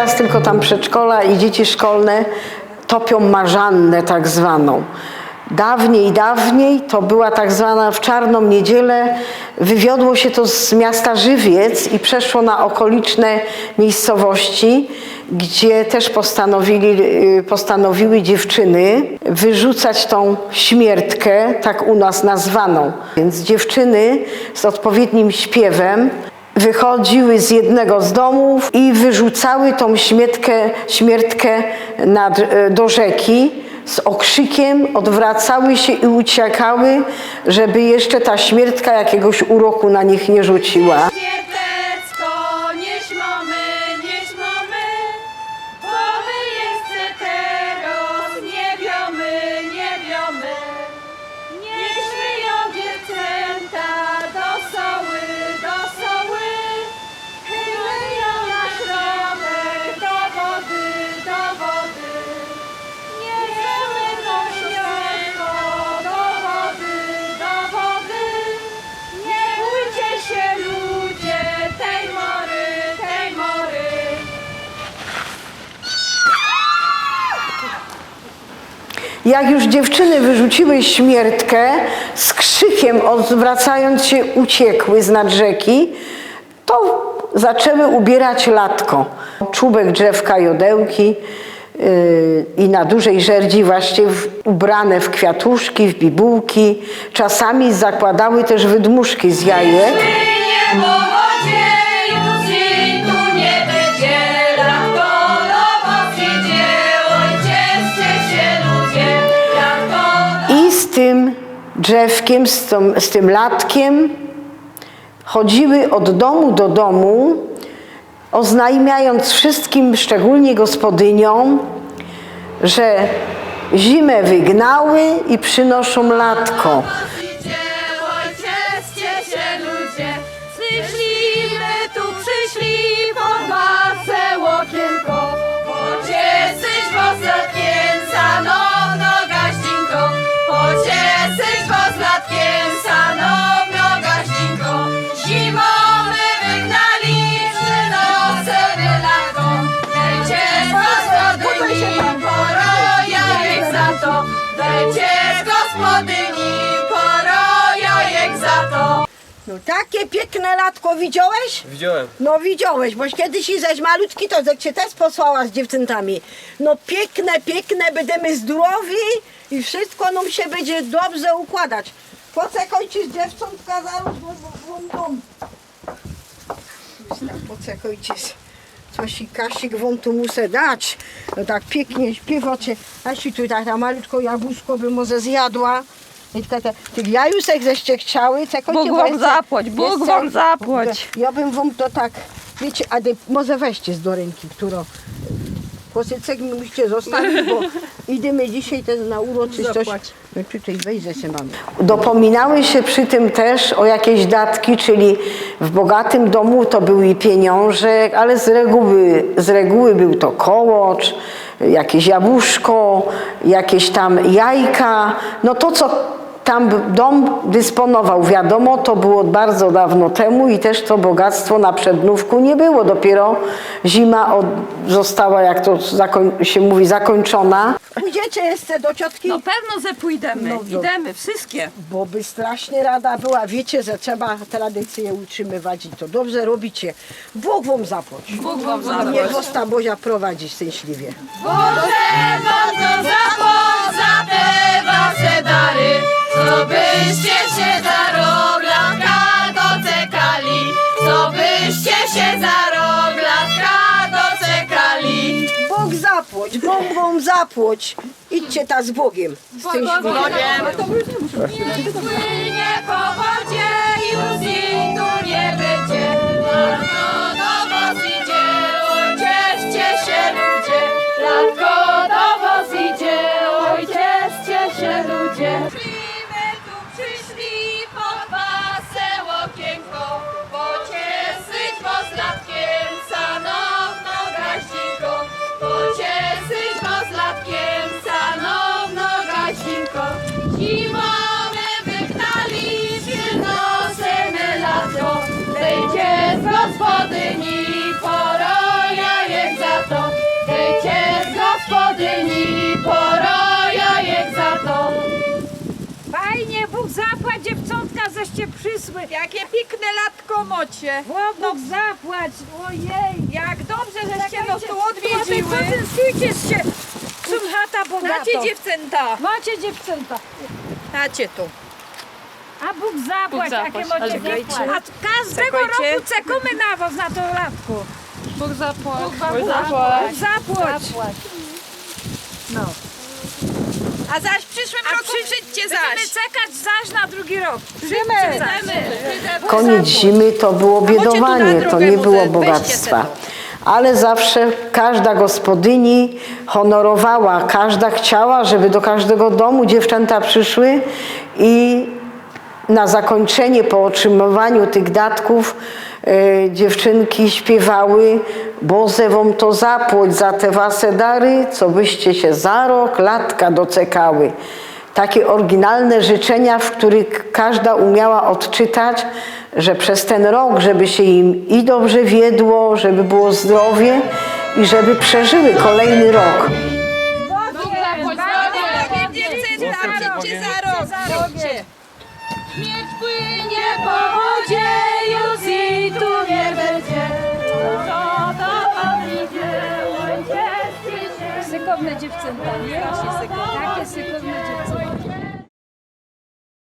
teraz tylko tam przedszkola i dzieci szkolne topią marzannę tak zwaną. Dawniej, dawniej to była tak zwana w czarną niedzielę, wywiodło się to z miasta Żywiec i przeszło na okoliczne miejscowości, gdzie też postanowili, y, postanowiły dziewczyny wyrzucać tą śmiertkę, tak u nas nazwaną. Więc dziewczyny z odpowiednim śpiewem wychodziły z jednego z domów i wyrzucały tą śmietkę, śmiertkę nad, e, do rzeki z okrzykiem, odwracały się i uciekały, żeby jeszcze ta śmiertka jakiegoś uroku na nich nie rzuciła. Jak już dziewczyny wyrzuciły śmiertkę, z krzykiem odwracając się uciekły z nad rzeki, to zaczęły ubierać latko. Czubek drzewka jodełki yy, i na dużej żerdzi właśnie w, ubrane w kwiatuszki, w bibułki. Czasami zakładały też wydmuszki z jajek. Drzewkiem, z, tą, z tym latkiem chodziły od domu do domu, oznajmiając wszystkim, szczególnie gospodyniom, że zimę wygnały i przynoszą latko. To, dajcie gospodyni, porojajek za to. No takie piękne latko widziałeś? Widziałem. No widziałeś, boś kiedyś i zaś malutki to jak cię też posłała z dziewczętami. No piękne, piękne, będziemy zdrowi i wszystko nam się będzie dobrze układać. Poczekajcie z dziewczątka zaraz, bo bo- bo- bo- Poczekajcie. Coś i Kasik wam tu muszę dać. No tak pięknie śpiewacie. Asi tutaj ta malutko jabłuszko by może zjadła. I te, te, tych jajusek żeście chciały. Czekajcie, Bóg bo wam zapłać, Bóg wam zapłać. Ja bym wam to tak, wiecie, a może weźcie z do ręki, którą Kosyczek mi musicie zostawić, bo idziemy dzisiaj też na uroczystość. No tutaj wejdę się mamy. Dopominały się przy tym też o jakieś datki, czyli w bogatym domu to były pieniążek, ale z reguły, z reguły był to kołocz, jakieś jabłuszko, jakieś tam jajka. No to, co tam dom dysponował, wiadomo, to było bardzo dawno temu i też to bogactwo na przednówku nie było. Dopiero zima od, została, jak to zakoń, się mówi, zakończona. Pójdziecie jeszcze do ciotki, No pewno, że pójdziemy. No. Idziemy, wszystkie. bo by strasznie rada była. Wiecie, że trzeba tradycje utrzymywać i to dobrze robicie. Bóg wam zapłać. Bóg wam Niech was ta Bozia prowadzi szczęśliwie. Boże, bardzo zapłać co byście się za rok latka doczekali, co byście się za rok latka doczekali. Bóg zapłać, Bóg wam zapłać. Idźcie ta z Bogiem. Szczęśliwie. Płynie po wodzie, już i tu nie będzie, do was idzie, się ludzie, latko do was idzie, się ludzie. Dziewczątka, żeście przysły. Jakie piękne latko mocie. O, Bóg zapłać, ojej. Jak dobrze, żeście nas tu Odwiedziły. Potencjujcie się. Czym chata bogata. Macie dziewczęta. Macie dziewczęta. Macie tu. A Bóg zapłać, zapłać, jakie macie zapłać. A każdego Czekajcie. roku czekamy na was na to latku. Bóg zapłać. Bóg zapłać. zapłać. A zaś w przyszłym A roku przy- przyjdźcie Będziemy zaś. czekać zaś na drugi rok. Przyjdziemy. Koniec zimy to było biedowanie, to nie było bogactwa. Ale zawsze każda gospodyni honorowała, każda chciała, żeby do każdego domu dziewczęta przyszły i na zakończenie, po otrzymywaniu tych datków, e, dziewczynki śpiewały Boze wam to zapłać za te wasze dary, co byście się za rok, latka docekały. Takie oryginalne życzenia, w których każda umiała odczytać, że przez ten rok, żeby się im i dobrze wiedło, żeby było zdrowie i żeby przeżyły kolejny rok. cudowne dziewczynka. Takie sekundne